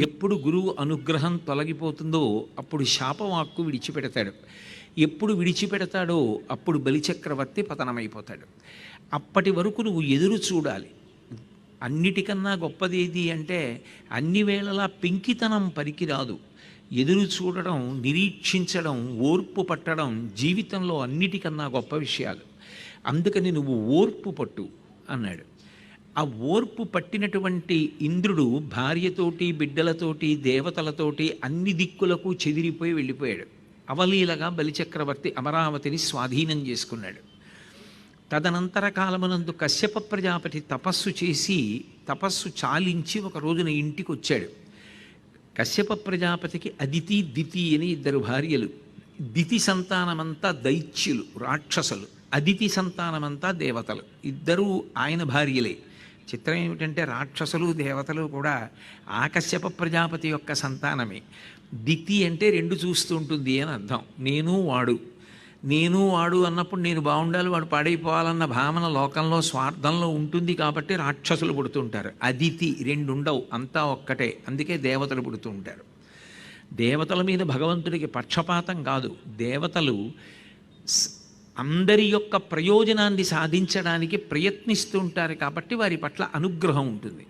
ఎప్పుడు గురువు అనుగ్రహం తొలగిపోతుందో అప్పుడు శాపవాక్కు విడిచిపెడతాడు. ఎప్పుడు విడిచిపెడతాడో అప్పుడు బలిచక్రవర్తి పతనమైపోతాడు. అప్పటి వరకు నువ్వు ఎదురు చూడాలి. అన్నిటికన్నా గొప్పది ఏది అంటే అన్ని వేళలా పెంకితనం పనికిరాదు. ఎదురు చూడడం నిరీక్షించడం ఓర్పు పట్టడం జీవితంలో అన్నిటికన్నా గొప్ప విషయాలు. అందుకని నువ్వు ఓర్పు పట్టు అన్నాడు. ఆ ఓర్పు పట్టినటువంటి ఇంద్రుడు భార్యతోటి బిడ్డలతోటి దేవతలతోటి అన్ని దిక్కులకు చెదిరిపోయి వెళ్ళిపోయాడు. అవలీలగా బలిచక్రవర్తి అమరావతిని స్వాధీనం చేసుకున్నాడు. తదనంతర కాలమునందు కశ్యప ప్రజాపతి తపస్సు చేసి తపస్సు చాలించి ఒక రోజున ఇంటికి వచ్చాడు కశ్యప ప్రజాపతికి అదితి దితి అని ఇద్దరు భార్యలు. దితి సంతానమంతా దైత్యులు రాక్షసులు. అదితి సంతానమంతా దేవతలు. ఇద్దరూ ఆయన భార్యలే. చిత్రం ఏమిటంటే రాక్షసులు దేవతలు కూడా ఆకశ్యప ప్రజాపతి యొక్క సంతానమే. దితి అంటే రెండు చూస్తూ ఉంటుంది అని అర్థం. నేను వాడు. నేను వాడు అన్నప్పుడు నేను బాగుండాలి వాడు పాడైపోవాలన్న భావన లోకంలో స్వార్థంలో ఉంటుంది కాబట్టి రాక్షసులు పుడుతుంటారు అదితి రెండు ఉండవు అంతా ఒక్కటే. అందుకే దేవతలు పుడుతూ ఉంటారు. దేవతల మీద భగవంతుడికి పక్షపాతం కాదు. దేవతలు అందరి యొక్క ప్రయోజనాన్ని సాధించడానికి ప్రయత్నిస్తుంటారు కాబట్టి వారి పట్ల అనుగ్రహం ఉంటుంది.